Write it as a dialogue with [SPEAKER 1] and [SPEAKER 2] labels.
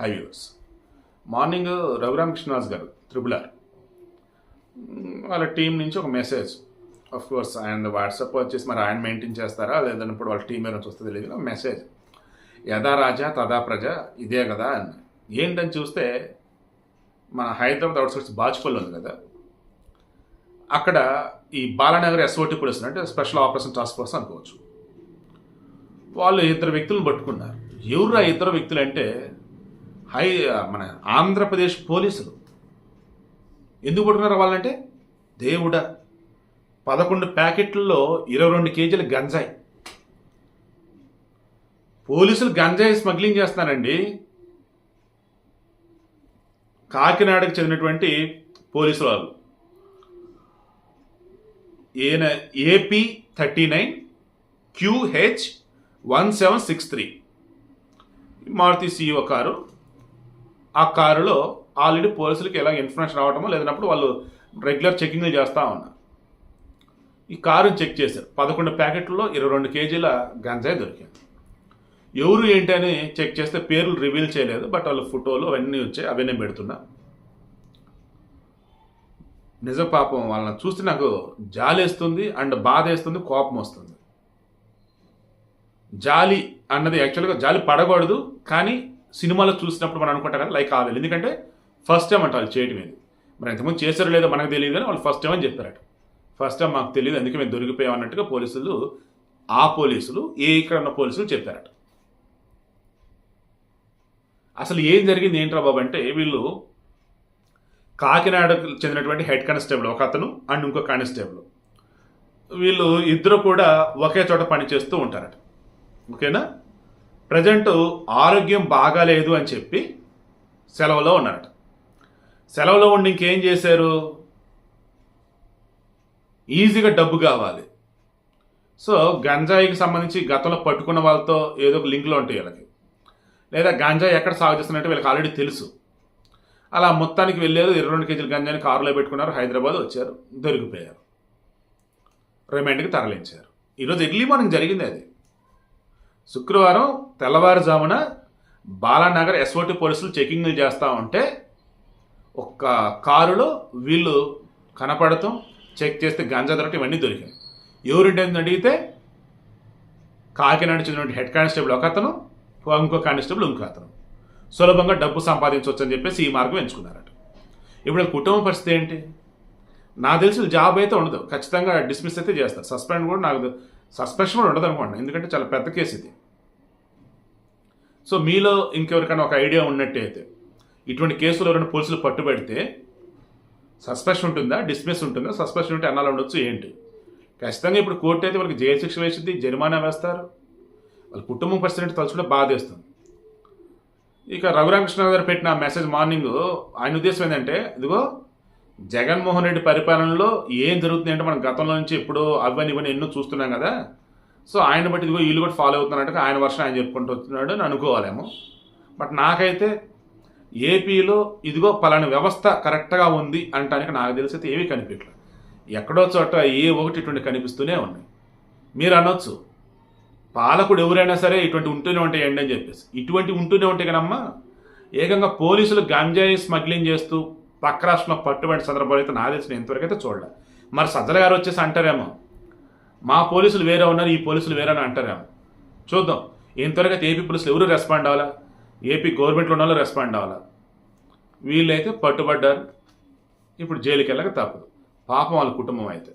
[SPEAKER 1] Highways morning Raghuramakrishnaraju గారు triple R. వాళ్ళ team నుంచి ఒక మెసేజ్ ఆఫ్ కోర్స్ ఆయన వాట్సాప్ వచ్చేసి మరి ఆయన మెయింటైన్ చేస్తారా? లేదంటే ఇప్పుడు వాళ్ళ టీం ఏమైనా చూస్తే తెలియదు మెసేజ్. యథా రాజా తదా ప్రజ ఇదే కదా అని ఏంటని చూస్తే మన హైదరాబాద్ అవుట్స్కట్స్ బాజ్పల్లి ఉంది కదా. అక్కడ ఈ బాలానగర్ ఎస్ఓటి పోలీసులు అంటే స్పెషల్ ఆపరేషన్ టాస్క్ ఫోర్స్ అనుకోవచ్చు. వాళ్ళు ఇద్దరు వ్యక్తులను పట్టుకున్నారు. ఎవరు ఆ ఇద్దరు వ్యక్తులు అంటే హై మన ఆంధ్రప్రదేశ్ పోలీసులు. ఎందుకు పట్టుకున్నారు వాళ్ళంటే దేవుడ పదకొండు ప్యాకెట్లలో ఇరవై రెండు కేజీల గంజాయి. పోలీసులు గంజాయి స్మగ్లింగ్ చేస్తున్నారండి. కాకినాడకు చెందినటువంటి పోలీసులు వాళ్ళు. ఈయన AP thirty nine QH one seven six three. Maruti CEO car. ఆ కారులో ఆల్రెడీ పోలీసులకి ఎలా ఇన్ఫర్మేషన్ రావటమో లేదన్నప్పుడు వాళ్ళు రెగ్యులర్ చెకింగ్లు చేస్తూ ఉన్నారు. ఈ కారుని చెక్ చేశారు. పదకొండు ప్యాకెట్లలో ఇరవై రెండు కేజీల గంజాయి దొరికింది. ఎవరు ఏంటి అని చెక్ చేస్తే పేర్లు రివీల్ చేయలేదు బట్ వాళ్ళ ఫోటోలు అవన్నీ వచ్చాయి అవన్నీ పెడుతున్నా. నిజ పాపం వాళ్ళని చూస్తే నాకు జాలేస్తుంది అండ్ బాధ వేస్తుంది కోపం వస్తుంది. జాలి అన్నది యాక్చువల్గా జాలి పడకూడదు కానీ సినిమాలో చూసినప్పుడు మనం అనుకుంటాం కదా లైక్ ఆవేలు ఎందుకంటే ఫస్ట్ టైం అంట వాళ్ళు చేయటం ఇది మరి ఎంతమంది చేశారో లేదో మనకు తెలియదు కానీ వాళ్ళు ఫస్ట్ టైం అని చెప్పారట. ఫస్ట్ టైం మాకు తెలియదు అందుకే మేము దొరికిపోయాం అన్నట్టుగా పోలీసులు ఆ పోలీసులు ఏ ఇక్కడ ఉన్న పోలీసులు చెప్పారట. అసలు ఏం జరిగింది ఏంట్రా బాబు అంటే వీళ్ళు కాకినాడకు చెందినటువంటి హెడ్ కానిస్టేబుల్ ఒక అతను అండ్ ఇంకో కానిస్టేబుల్. వీళ్ళు ఇద్దరు కూడా ఒకే చోట పనిచేస్తూ ఉంటారట. ఓకేనా? ప్రజెంట్ ఆరోగ్యం బాగాలేదు అని చెప్పి సెలవులో ఉన్నారట. సెలవులో ఉండి ఇంకేం చేశారు? ఈజీగా డబ్బు కావాలి. సో గంజాయికి సంబంధించి గతంలో పట్టుకున్న వాళ్ళతో ఏదో ఒక లింక్లో ఉంటాయి వీళ్ళకి. లేదా గంజాయి ఎక్కడ సాగు చేస్తున్నట్టు వీళ్ళకి ఆల్రెడీ తెలుసు. అలా మొత్తానికి వెళ్ళారు ఇరవై రెండు కేజీల గంజాయిని కారులో పెట్టుకున్నారు హైదరాబాద్ వచ్చారు దొరికిపోయారు. రిమాండ్కి తరలించారు. ఈరోజు ఎర్లీ మార్నింగ్ జరిగింది అది. శుక్రవారం తెల్లవారుజామున బాలానగర్ ఎస్ఓటి పోలీసులు చెకింగ్లు చేస్తూ ఉంటే ఒక్క కారులో వీళ్ళు కనపడటం చెక్ చేస్తే గంజా దొరకటం ఇవన్నీ దొరికాయి. ఎవరింటి అడిగితే కాకినాడ చెందిన హెడ్ కానిస్టేబుల్ ఒక అతను ఇంకో కానిస్టేబుల్ ఇంకో అతను. సులభంగా డబ్బు సంపాదించవచ్చు అని చెప్పేసి ఈ మార్గం ఎంచుకున్నారట. ఇప్పుడు కుటుంబ పరిస్థితి ఏంటి? నాకు తెలిసి జాబ్ అయితే ఉండదు. ఖచ్చితంగా డిస్మిస్ అయితే చేస్తారు. సస్పెండ్ కూడా నాకు సస్పెన్షన్ కూడా ఉండదు అనుకోండి ఎందుకంటే చాలా పెద్ద కేసు ఇది. సో మీలో ఇంకెవరికైనా ఒక ఐడియా ఉన్నట్టయితే ఇటువంటి కేసులు ఎవరైనా పోలీసులు పట్టుబడితే సస్పెన్షన్ ఉంటుందా? డిస్మిస్ ఉంటుందా? సస్పెన్షన్ ఉంటే అన్నాలు ఉండొచ్చు ఏంటి? ఖచ్చితంగా ఇప్పుడు కోర్టు అయితే వాళ్ళకి జైలు శిక్ష వేసింది జరిమానా వేస్తారు. వాళ్ళ కుటుంబం పరిస్థితి తలుచుకుంటే బాధేస్తుంది. ఇక రఘురామకృష్ణ గారు పెట్టిన మెసేజ్ మార్నింగ్ ఆయన ఉద్దేశం ఏంటంటే ఇదిగో జగన్మోహన్ రెడ్డి పరిపాలనలో ఏం జరుగుతుంది అంటే మనం గతంలో నుంచి ఎప్పుడో అవన్నీ ఇవన్నీ ఎన్నో చూస్తున్నాం కదా సో ఆయన బట్టి ఇదిగో వీళ్ళు కూడా ఫాలో అవుతున్నారంటే ఆయన వర్షం ఆయన చెప్పుకుంటూ వస్తున్నాడు అని అనుకోవాలేమో. బట్ నాకైతే ఏపీలో ఇదిగో పలాని వ్యవస్థ కరెక్ట్గా ఉంది అంటానికి నాకు తెలిసి అయితే ఏమీ కనిపించలేదు ఎక్కడో చోట ఏ ఒకటి ఇటువంటి కనిపిస్తూనే ఉన్నాయి. మీరు అనొచ్చు. పాలకుడు ఎవరైనా సరే ఇటువంటి ఉంటూనే ఉంటాయండి అని చెప్పేసి. ఇటువంటి ఉంటూనే ఉంటాయి కదమ్మా ఏకంగా పోలీసులు గంజాయి స్మగ్లింగ్ చేస్తూ పక్క రాష్ట్రంలో పట్టుబడి సందర్భాలు అయితే నా తెలిసిన ఎంతవరకు అయితే చూడలే మరి సజ్జల గారు వచ్చేసి అంటారేమో మా పోలీసులు వేరే ఉన్నారు ఈ పోలీసులు వేరే అని అంటారేమో చూద్దాం. ఇంతవరకు అయితే ఏపీ పోలీసులు ఎవరు రెస్పాండ్ అవ్వాలా? ఏపీ గవర్నమెంట్లో ఉన్న వాళ్ళు రెస్పాండ్ అవ్వాలా? వీళ్ళైతే పట్టుబడ్డారు. ఇప్పుడు జైలుకి వెళ్ళక తప్పదు. పాపం వాళ్ళ కుటుంబం అయితే.